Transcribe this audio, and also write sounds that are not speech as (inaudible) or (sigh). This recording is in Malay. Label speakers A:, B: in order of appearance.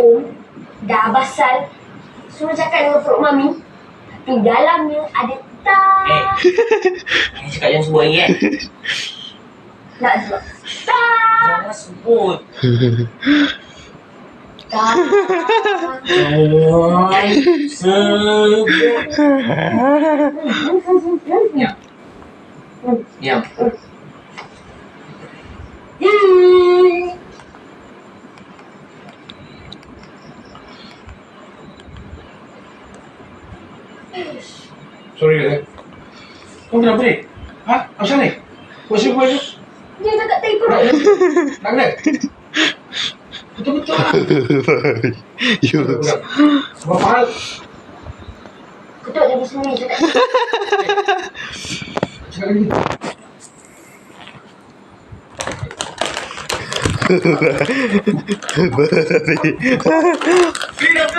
A: tepung, dah basal. Suruh cakap dengan perut mami. Tapi dalamnya ada tak.
B: Eh. Cakap jangan sebut lagi kan.
A: Nak sebut. Tak.
B: Jangan sebut.
A: Tak.
B: Jangan sebut. Ya. Ya.
C: Sorry kata. Kau kenapa ni? Ha? Asal ni? Kau siap kau aja?
A: Dia cakap tai perut.
C: Nak kena? Betul-betul lah. (laughs) Berapa hal?
A: Ketuk dia di sini. Cakap.
C: Cakap lagi. (laughs) Up